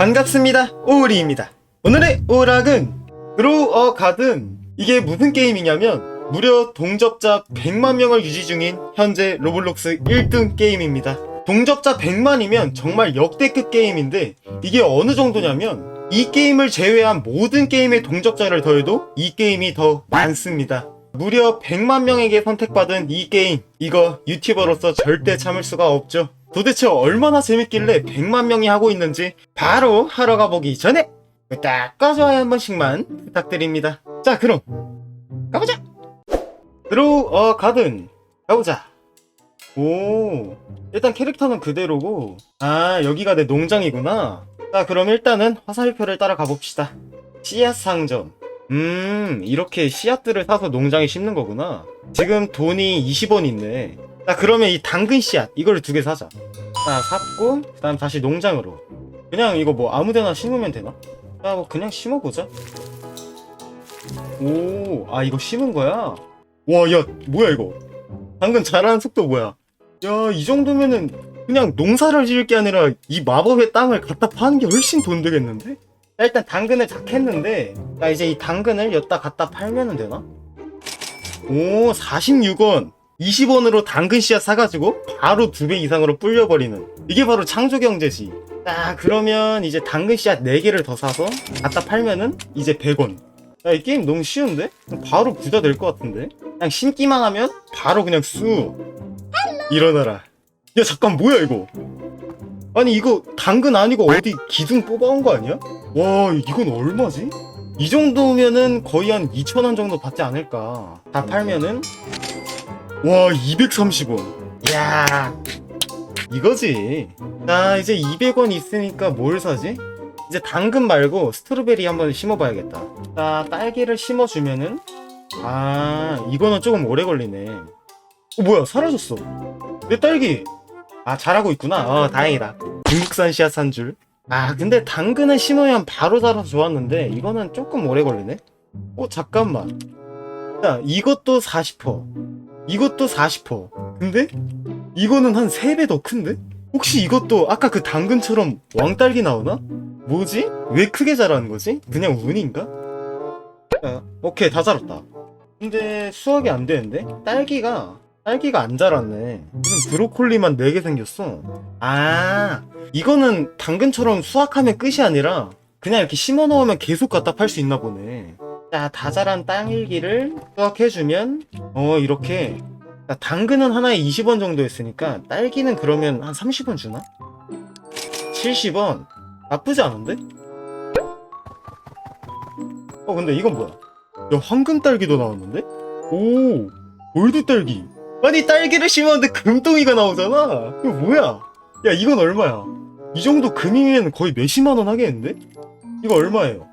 반갑습니다. 오우리입니다. 오늘의 오락은 드로우 어 가든 이게 무슨 게임이냐면 무려 동접자 100만 명을 유지 중인 현재 로블록스 1등 게임입니다. 동접자 100만이면 정말 역대급 게임인데 이게 어느 정도냐면 이 게임을 제외한 모든 게임의 동접자를 더해도 이 게임이 더 많습니다. 무려 100만 명에게 선택받은 이 게임 이거 유튜버로서 절대 참을 수가 없죠. 도대체 얼마나 재밌길래 100만 명이 하고 있는지 바로 하러 가보기 전에 구독과 좋아요 한 번씩만 부탁드립니다. 자 그럼 가보자. 드로우 어 가든 가보자. 오 일단 캐릭터는 그대로고 아 여기가 내 농장이구나. 자 그럼 일단은 화살표를 따라 가봅시다. 씨앗 상점. 음 이렇게 씨앗들을 사서 농장에 심는 거구나. 지금 돈이 20원 있네. 자 그러면 이 당근 씨앗 이걸 두개 사자. 자 샀고 그다음 다시 농장으로. 그냥 이거 뭐 아무데나 심으면 되나? 자뭐 그냥 심어보자. 오, 아 이거 심은 거야? 와, 야, 뭐야 이거? 당근 자라는 속도 뭐야? 야, 이 정도면은 그냥 농사를 지을 게 아니라 이 마법의 땅을 갖다 파는 게 훨씬 돈 되겠는데? 자, 일단 당근을 작했는데, 자 이제 이 당근을 여기다 갖다 팔면은 되나? 오, 46원. 20원으로 당근 씨앗 사가지고 바로 두 배 이상으로 불려버리는 이게 바로 창조경제지 자 그러면 이제 당근 씨앗 4개를 더 사서 갖다 팔면은 이제 100원 야, 이 게임 너무 쉬운데? 바로 부자 될 것 같은데? 그냥 심기만 하면 바로 그냥 쑥 일어나라 야 잠깐 뭐야 이거 아니 이거 당근 아니고 어디 기둥 뽑아온 거 아니야? 와 이건 얼마지? 이 정도면은 거의 한 2,000원 정도 받지 않을까 다 팔면은 와 230원. 이야 이거지. 자 이제 200원 있으니까 뭘 사지? 이제 당근 말고 스트로베리 한번 심어봐야겠다. 자 딸기를 심어주면은? 아 이거는 조금 오래 걸리네. 어 뭐야 사라졌어. 내 딸기. 아 잘하고 있구나. 어 다행이다. 중국산 씨앗 산줄. 아 근데 당근을 심으면 바로 자라서 좋았는데 이거는 조금 오래 걸리네. 어 잠깐만. 자 이것도 40% 이것도 40%. 근데 이거는 한 3배 더 큰데? 혹시 이것도 아까 그 당근처럼 왕딸기 나오나? 뭐지? 왜 크게 자라는 거지? 그냥 운인가? 자, 오케이 다 자랐다. 근데 수확이 안 되는데? 딸기가 딸기가 안 자랐네. 무슨 브로콜리만 4개 생겼어. 아, 이거는 당근처럼 수확하면 끝이 아니라 그냥 이렇게 심어 놓으면 계속 갖다 팔 수 있나 보네. 자, 다 자란 땅일기를 수확해주면, 어, 이렇게. 자, 당근은 하나에 20원 정도 했으니까, 딸기는 그러면 한 30원 주나? 70원? 나쁘지 않은데? 어, 근데 이건 뭐야? 야, 황금 딸기도 나왔는데? 오, 골드 딸기. 아니, 딸기를 심었는데 금덩이가 나오잖아? 이거 뭐야? 야, 이건 얼마야? 이 정도 금이면 거의 몇십만원 하겠는데? 이거 얼마예요?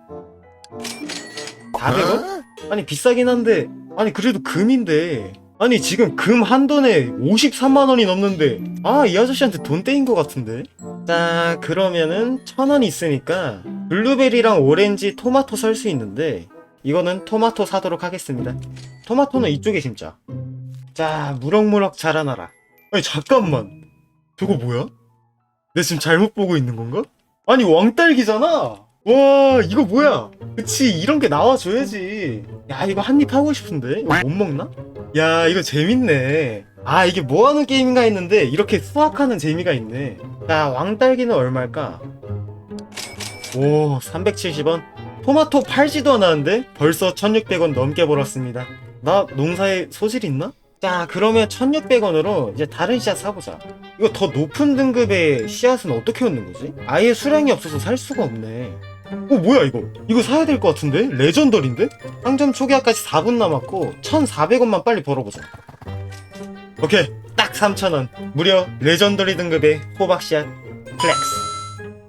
400원? 아니 비싸긴 한데. 아니 그래도 금인데. 아니 지금 금 한 돈에 53만 원이 넘는데. 아 이 아저씨한테 돈 떼인 것 같은데? 자 그러면은 천 원 있으니까 블루베리랑 오렌지 토마토 살 수 있는데 이거는 토마토 사도록 하겠습니다. 토마토는 이쪽에 심자. 자 무럭무럭 자라나라. 아니 잠깐만. 저거 뭐야? 내 지금 잘못 보고 있는 건가? 아니 왕딸기잖아 와 이거 뭐야? 그치 이런 게 나와줘야지. 야 이거 한입 하고 싶은데? 이거 못 먹나? 야 이거 재밌네. 아 이게 뭐하는 게임인가 했는데 이렇게 수확하는 재미가 있네. 자 왕딸기는 얼마일까? 오 370원? 토마토 팔지도 않았는데 벌써 1600원 넘게 벌었습니다. 나 농사에 소질 있나? 자 그러면 1600원으로 이제 다른 씨앗 사보자. 이거 더 높은 등급의 씨앗은 어떻게 얻는 거지? 아예 수량이 없어서 살 수가 없네 어 뭐야 이거 이거 사야 될 것 같은데? 레전더리인데? 상점 초기화까지 4분 남았고 1400원만 빨리 벌어보자 오케이 딱 3000원 무려 레전더리 등급의 호박씨앗 플렉스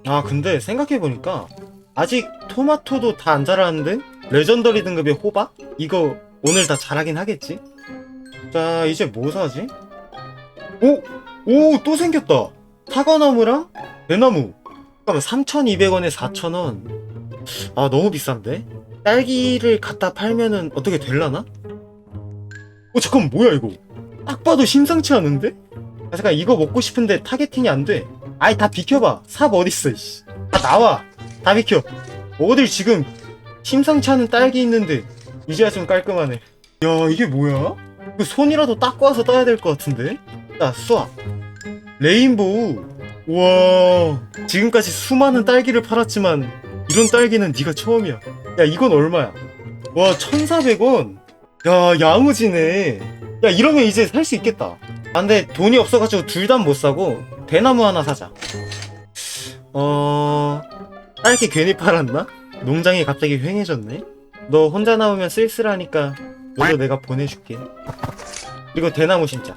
아 근데 생각해보니까 아직 토마토도 다 안 자라는데 레전더리 등급의 호박? 이거 오늘 다 자라긴 하겠지? 자 이제 뭐 사지? 오! 오 또 생겼다 사과나무랑 대나무 잠깐만 3,200원에 4,000원 아 너무 비싼데? 딸기를 갖다 팔면은 어떻게 될라나? 어 잠깐 뭐야 이거? 딱 봐도 심상치 않은데? 아, 잠깐 이거 먹고 싶은데 타겟팅이 안돼. 아이 다 비켜봐. 삽 어딨어 이씨. 아, 나와. 다 비켜. 어딜 지금 심상치 않은 딸기 있는데 이제야 좀 깔끔하네. 야 이게 뭐야? 그 손이라도 닦고 와서 떠야 될 것 같은데? 자 쏴. 레인보우. 우와. 지금까지 수많은 딸기를 팔았지만 이런 딸기는 네가 처음이야. 야 이건 얼마야? 와 1400원? 야 야무지네. 야 이러면 이제 살 수 있겠다. 아 근데 돈이 없어가지고 둘 다 못 사고 대나무 하나 사자. 어... 딸기 괜히 팔았나? 농장이 갑자기 휑해졌네. 너 혼자 나오면 쓸쓸하니까 너도 내가 보내줄게. 그리고 대나무 심자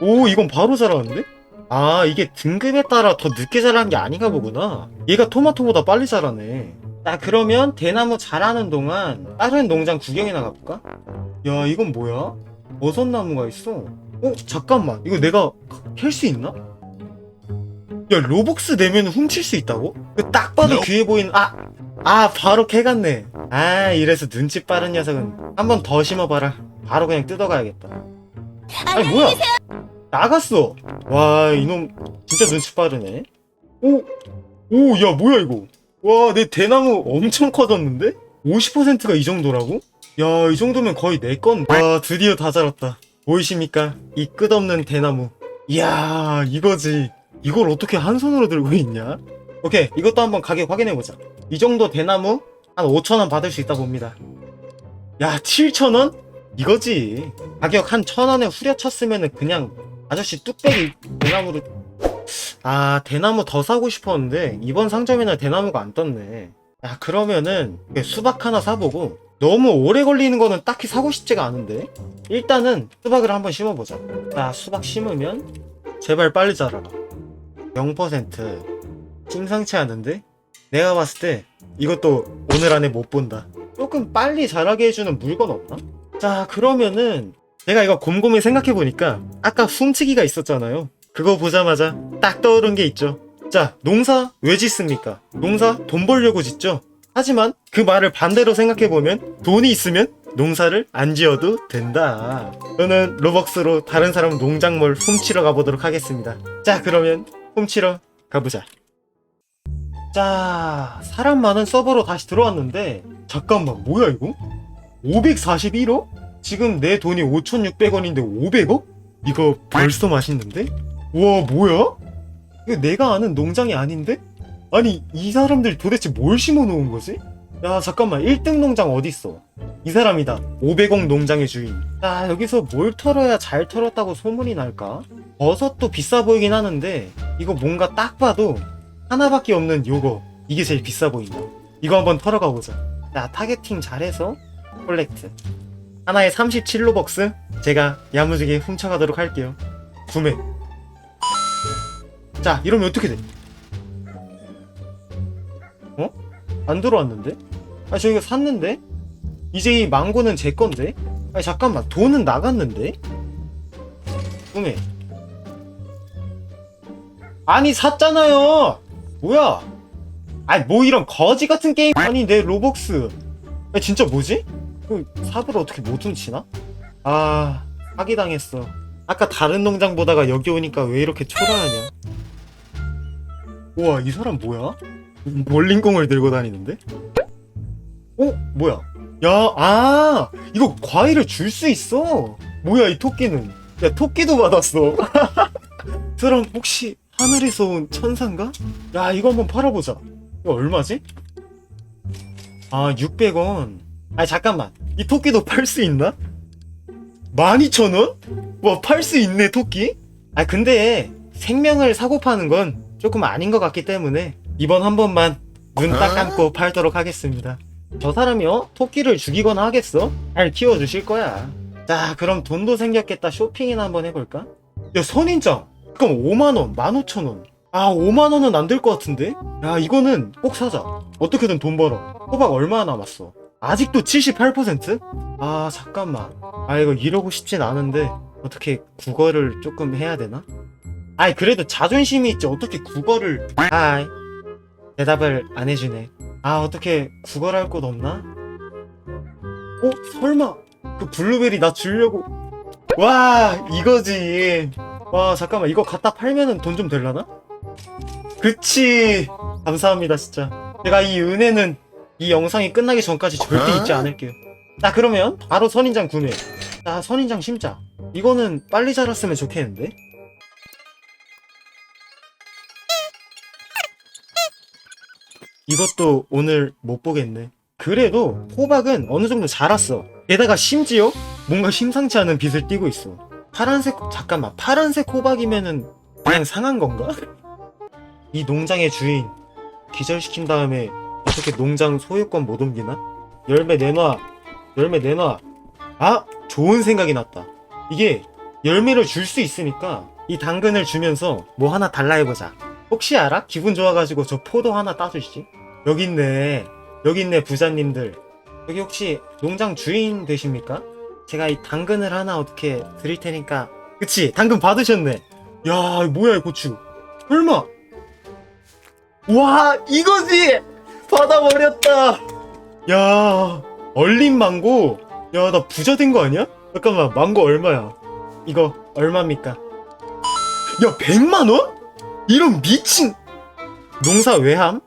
오 이건 바로 자라는데? 아 이게 등급에 따라 더 늦게 자라는 게 아닌가 보구나 얘가 토마토보다 빨리 자라네 자 그러면 대나무 자라는 동안 다른 농장 구경이나 가볼까? 야 이건 뭐야? 버섯나무가 있어 어? 잠깐만 이거 내가 캘 수 있나? 야 로벅스 내면 훔칠 수 있다고? 그딱 봐도 귀해 보이는 아! 아 바로 캐갔네 아 이래서 눈치 빠른 녀석은 한 번 더 심어봐라 바로 그냥 뜯어가야겠다 아니 뭐야 나갔어 와 이놈 진짜 눈치 빠르네 오! 오 야 뭐야 이거 와 내 대나무 엄청 커졌는데? 50%가 이 정도라고? 야 이 정도면 거의 내 건. 와 드디어 다 자랐다 보이십니까 이 끝없는 대나무 이야 이거지 이걸 어떻게 한 손으로 들고 있냐 오케이 이것도 한번 가격 확인해보자 이 정도 대나무 한 5천원 받을 수 있다 봅니다 야 7천원? 이거지 가격 한 천원에 후려쳤으면은 그냥 아저씨 뚝배기 대나무로 아 대나무 더 사고 싶었는데 이번 상점에는 대나무가 안 떴네. 야 그러면은 수박 하나 사보고 너무 오래 걸리는 거는 딱히 사고 싶지가 않은데? 일단은 수박을 한번 심어보자. 자 수박 심으면 제발 빨리 자라라. 0% 심상치 않은데? 내가 봤을 때 이것도 오늘 안에 못 본다. 조금 빨리 자라게 해주는 물건 없나? 자 그러면은 내가 이거 곰곰이 생각해보니까 아까 훔치기가 있었잖아요 그거 보자마자 딱 떠오른 게 있죠 자 농사 왜 짓습니까? 농사 돈 벌려고 짓죠 하지만 그 말을 반대로 생각해보면 돈이 있으면 농사를 안 지어도 된다 저는 로벅스로 다른 사람 농작물 훔치러 가보도록 하겠습니다 자 그러면 훔치러 가보자 자 사람 많은 서버로 다시 들어왔는데 잠깐만 뭐야 이거? 541억? 지금 내 돈이 5,600원인데 500억? 이거 벌써 맛있는데? 우와 뭐야? 이거 내가 아는 농장이 아닌데? 아니 이 사람들 도대체 뭘 심어 놓은 거지? 야 잠깐만 1등 농장 어딨어? 이 사람이다 500억 농장의 주인 자 여기서 뭘 털어야 잘 털었다고 소문이 날까? 버섯도 비싸 보이긴 하는데 이거 뭔가 딱 봐도 하나밖에 없는 요거 이게 제일 비싸 보인다 이거 한번 털어가 보자 자 타겟팅 잘해서 콜렉트 하나에 37로벅스 제가 야무지게 훔쳐가도록 할게요 구매 자 이러면 어떻게 돼? 어? 안 들어왔는데? 아 저희가 샀는데? 이제 이 망고는 제 건데? 아니 잠깐만 돈은 나갔는데? 구매 아니 샀잖아요 뭐야 아니 뭐 이런 거지 같은 게임 아니 내 로벅스 아니 진짜 뭐지? 그 삽을 어떻게 못 훔치나? 아 사기당했어 아까 다른 농장 보다가 여기 오니까 왜 이렇게 초라하냐 우와 이 사람 뭐야? 볼링공을 들고 다니는데? 어? 뭐야? 야, 아, 이거 과일을 줄 수 있어. 뭐야, 이 토끼는. 야, 토끼도 받았어. 이 사람 혹시 하늘에서 온 천사인가? 야, 이거 한번 팔아보자. 이거 얼마지? 아, 600원. 아, 잠깐만. 이 토끼도 팔 수 있나? 12,000원? 와, 팔 수 있네, 토끼? 아, 근데 생명을 사고 파는 건 조금 아닌 것 같기 때문에 이번 한 번만 눈 딱 감고 팔도록 하겠습니다. 저 사람이요? 토끼를 죽이거나 하겠어? 잘 키워주실 거야. 자, 그럼 돈도 생겼겠다. 쇼핑이나 한번 해볼까? 야, 선인장! 잠깐 5만원, 15,000원. 아, 5만원은 안 될 것 같은데? 야, 이거는 꼭 사자. 어떻게든 돈 벌어. 호박 얼마 남았어? 아직도 78%? 아, 잠깐만. 아, 이거 이러고 싶진 않은데, 어떻게 국어를 조금 해야 되나? 아이, 그래도 자존심이 있지. 어떻게 국어를. 하이. 대답을 안 해주네. 아 어떻게 구걸할 곳 없나? 어? 설마 그 블루베리 나 주려고 와 이거지 와 잠깐만 이거 갖다 팔면은 돈 좀 될라나? 그치 감사합니다 진짜 제가 이 은혜는 이 영상이 끝나기 전까지 절대 잊지 않을게요. 자 그러면 바로 선인장 구매. 자 선인장 심자. 이거는 빨리 자랐으면 좋겠는데? 이것도 오늘 못 보겠네. 그래도 호박은 어느 정도 자랐어. 게다가 심지어 뭔가 심상치 않은 빛을 띠고 있어. 파란색 잠깐만. 파란색 호박이면은 그냥 상한 건가? 이 농장의 주인 기절시킨 다음에 어떻게 농장 소유권 못 옮기나? 열매 내놔 열매 내놔. 아 좋은 생각이 났다. 이게 열매를 줄 수 있으니까 이 당근을 주면서 뭐 하나 달라 해보자. 혹시 알아? 기분 좋아가지고 저 포도 하나 따주시지. 여기 있네. 여기 있네 부자님들. 여기 혹시 농장 주인 되십니까? 제가 이 당근을 하나 어떻게 드릴 테니까. 그치 당근 받으셨네. 야 뭐야 이 고추? 설마. 와 이거지 받아버렸다 야 얼린 망고 야 나 부자 된 거 아니야? 잠깐만 망고 얼마야 이거 얼마입니까 야 100만 원? 이런 미친 농사 외함?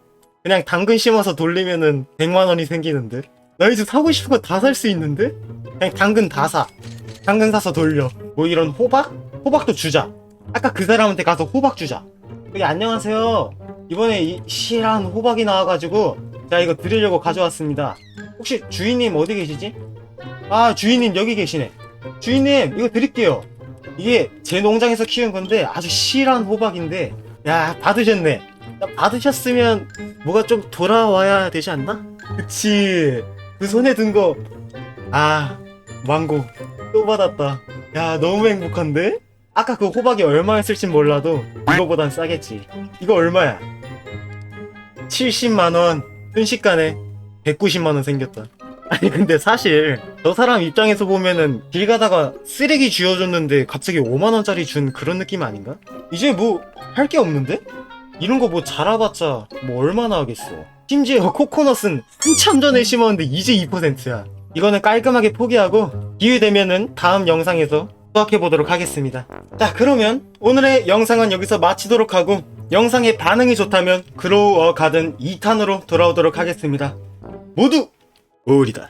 그냥 당근 심어서 돌리면은 100만 원이 생기는데 나 이제 사고 싶은 거 다 살 수 있는데? 그냥 당근 다 사. 당근 사서 돌려. 뭐 이런 호박? 호박도 주자. 아까 그 사람한테 가서 호박 주자. 여기 안녕하세요. 이번에 이 실한 호박이 나와가지고 제가 이거 드리려고 가져왔습니다. 혹시 주인님 어디 계시지? 아 주인님 여기 계시네. 주인님 이거 드릴게요. 이게 제 농장에서 키운 건데 아주 실한 호박인데 야 받으셨네. 야, 받으셨으면 뭐가 좀 돌아와야 되지 않나? 그치. 그 손에 든 거. 아, 망고. 또 받았다. 야, 너무 행복한데? 아까 그 호박이 얼마였을진 몰라도 이거보단 싸겠지. 이거 얼마야? 70만원. 순식간에 190만원 생겼다. 아니, 근데 사실 저 사람 입장에서 보면은 길 가다가 쓰레기 쥐어줬는데 갑자기 5만원짜리 준 그런 느낌 아닌가? 이제 뭐 할 게 없는데? 이런 거 뭐 자라봤자 뭐 얼마나 하겠어. 심지어 코코넛은 한참 전에 심었는데 이제 2%야. 이거는 깔끔하게 포기하고 기회 되면은 다음 영상에서 수확해 보도록 하겠습니다. 자 그러면 오늘의 영상은 여기서 마치도록 하고 영상의 반응이 좋다면 그로우 어 가든 2탄으로 돌아오도록 하겠습니다. 모두 오리다.